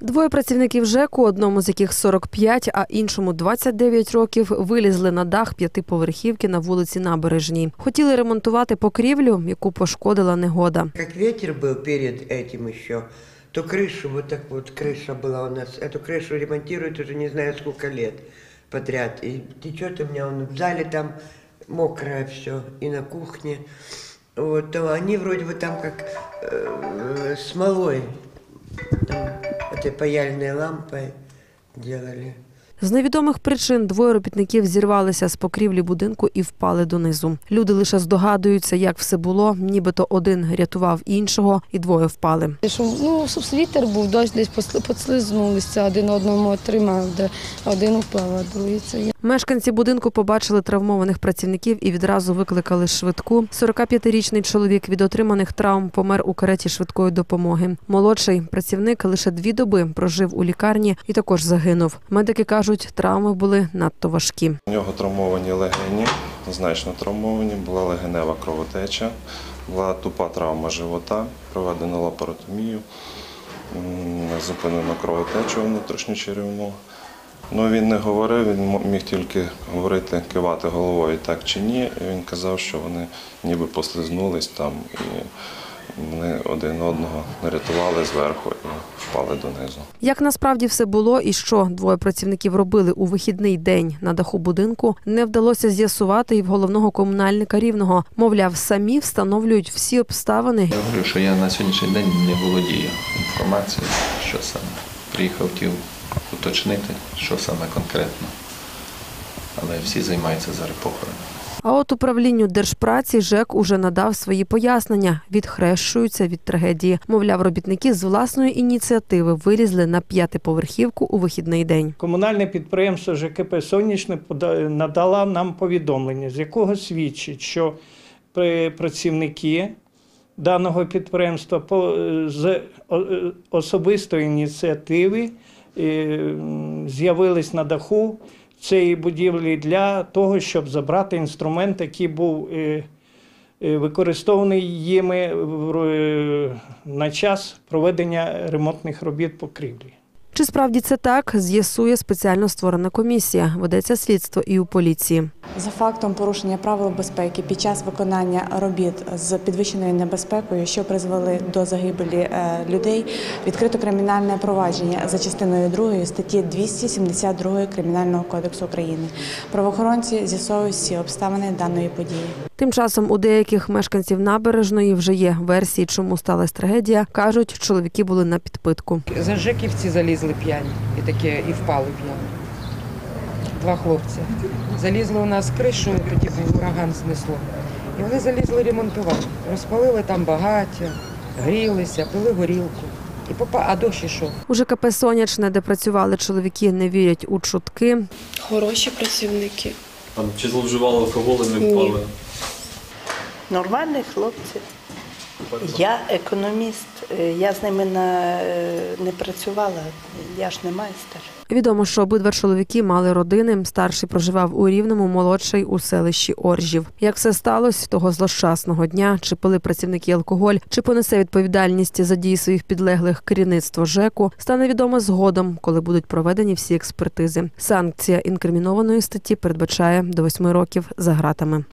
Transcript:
Двоє працівників ЖЕКу, одному з яких 45, а іншому 29 років, вилізли на дах п'ятиповерхівки на вулиці Набережній. Хотіли ремонтувати покрівлю, яку пошкодила негода. Как ветер был перед этим еще, то крышу, вот так вот крыша была у нас. Эту крышу ремонтируют уже не знаю сколько лет подряд. И течет у меня он в зале там мокрое все, и на кухне. Вот, то они вроде бы там как э, смолой, там, этой паяльной лампой делали. З невідомих причин двоє робітників зірвалися з покрівлі будинку і впали донизу. Люди лише здогадуються, як все було. Нібито один рятував іншого, і двоє впали. Що, ну, вітер був, дощ десь посли- послизнулися, один одному отримав, де один впав, а другий це я. Мешканці будинку побачили травмованих працівників і відразу викликали швидку. 45-річний чоловік від отриманих травм помер у кареті швидкої допомоги. Молодший працівник лише дві доби прожив у лікарні і також загинув. Медики кажуть, травми були надто важкі. У нього травмовані легені, значно травмовані, була легенева кровотеча, була тупа травма живота, проведено лапаротомію, зупинено кровотечу внутрішньочеревну. Ну, він не говорив, він мо- міг тільки говорити, кивати головою так чи ні. Він казав, що вони ніби послизнулись там і вони один одного нарятували зверху і впали донизу. Як насправді все було і що двоє працівників робили у вихідний день на даху будинку, не вдалося з'ясувати і в головного комунальника рівного. Мовляв, самі встановлюють всі обставини Я говорю, що я на сьогоднішній день не володію інформацією, що саме. Приїхав хотів уточнити, що саме конкретно. Але всі займаються зараз похоронами. А от управлінню держпраці ЖЕК уже надав свої пояснення, відхрещуються від трагедії. Мовляв, робітники з власної ініціативи вилізли на п'ятиповерхівку у вихідний день. Комунальне підприємство ЖКП Сонячне надало нам повідомлення, з якого свідчить, що працівники даного підприємства по- з е, особистої ініціативи е, з'явились на даху цієї будівлі для того, щоб забрати інструмент, який був е, е, використований їми е, на час проведення ремонтних робіт покрівлі. Чи справді це так, з'ясує спеціально створена комісія. Ведеться слідство і у поліції. За фактом порушення правил безпеки під час виконання робіт з підвищеною небезпекою, що призвели до загибелі е, людей, відкрито кримінальне провадження за частиною 2 статті 272 Кримінального кодексу України. Правоохоронці з'ясовують всі обставини даної події. Тим часом у деяких мешканців набережної вже є версії, чому сталася трагедія. кажуть, чоловіки були на підпитку. За Жеківці залізли п'яні і таке, і впали п'яні. Два хлопці. Залізли у нас кришу, тоді ураган знесло. І вони залізли ремонтувати. Розпалили там багаття, грілися, пили горілку. І попа... А дощ ішов. У ЖКП Сонячне, де працювали чоловіки, не вірять у чутки. Хороші працівники. Там чи зловживали алкоголем, не впали. Нормальні хлопці. Я економіст, е, я з ними на, е, не працювала, я ж не майстер. Відомо, що обидва чоловіки мали родини. Старший проживав у Рівному, молодший у селищі Оржів. Як все сталося того злощасного дня, чи пили працівники алкоголь, чи понесе відповідальність за дії своїх підлеглих керівництво ЖЕКу, стане відомо згодом, коли будуть проведені всі експертизи. Санкція інкримінованої статті передбачає до восьми років за гратами.